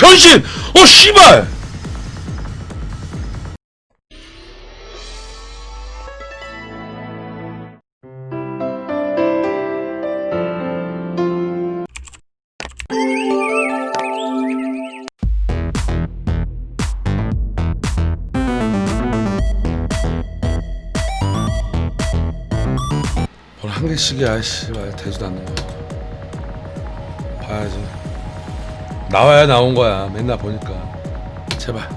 변신! 어, 씨발! 뭘한 개씩이야, 씨발. 되지도 거. 봐야지. 나와야 나온 거야. 맨날 보니까. 제발.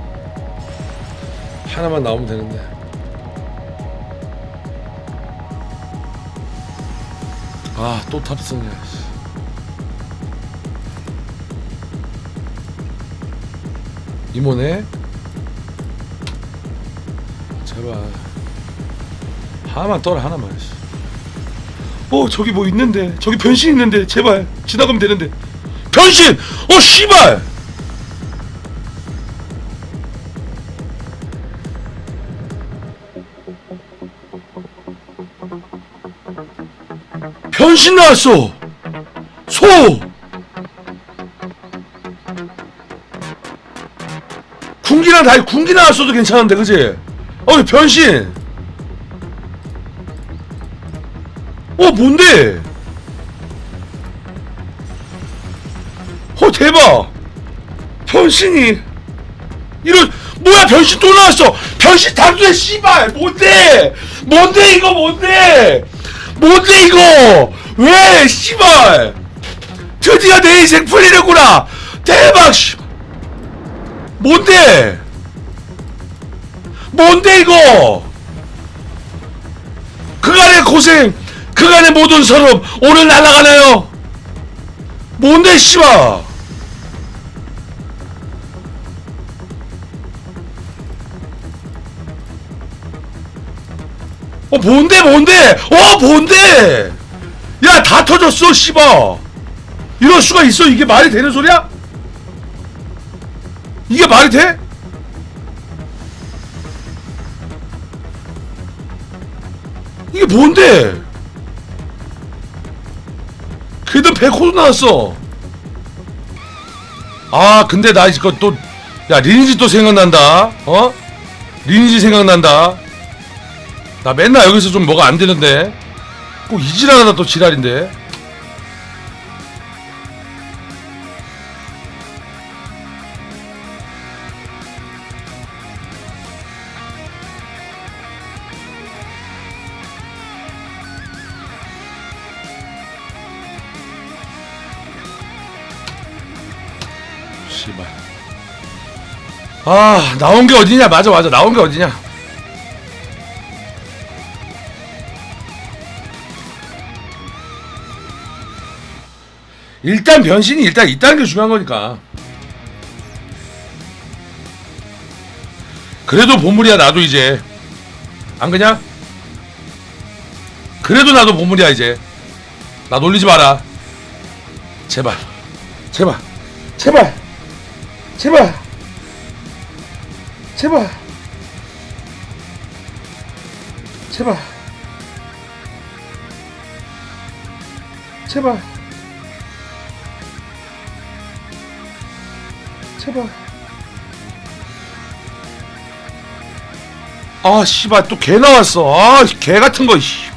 하나만 나오면 되는데. 아, 또 탑승이야. 씨. 이모네? 제발. 하나만 떠라, 하나만. 씨. 어, 저기 뭐 있는데. 저기 변신 있는데. 제발. 지나가면 되는데. 변신! 어, 씨발! 변신 나왔어! 소! 군기랑 다, 군기 나왔어도 괜찮은데, 그지? 어, 변신! 어, 뭔데? 어 대박! 변신이. 이런 뭐야 변신 또 나왔어! 변신 단수해 씨발 뭔데? 뭔데 이거 뭔데? 뭔데 이거? 왜 씨발! 드디어 내 인생 풀리는구나! 대박 씨! 뭔데? 뭔데 이거? 그간의 고생 그간의 모든 서름 오늘 날아가나요 뭔데 씨발! 어 뭔데 뭔데? 어 뭔데? 야 다 터졌어 씨발! 이럴 수가 있어? 이게 말이 되는 소리야? 이게 말이 돼? 이게 뭔데 그래도 백호도 나왔어. 아 근데 나 이거 또야 리니지 또 생각난다. 어? 리니지 생각난다. 나 맨날 여기서 좀 뭐가 안 되는데 꼭 이지랄하다 또 지랄인데. 씨발. 아 나온 게 어디냐? 맞아 맞아 나온 게 어디냐? 일단 변신이 일단 있다는 게 중요한 거니까. 그래도 보물이야 나도 이제 안 그냐? 그래도 나도 보물이야 이제 나 놀리지 마라 제발 제발 제발 제발. 제발. 제발. 제발. 제발. 아 씨발 또 개 나왔어. 아 개 같은 거 씨.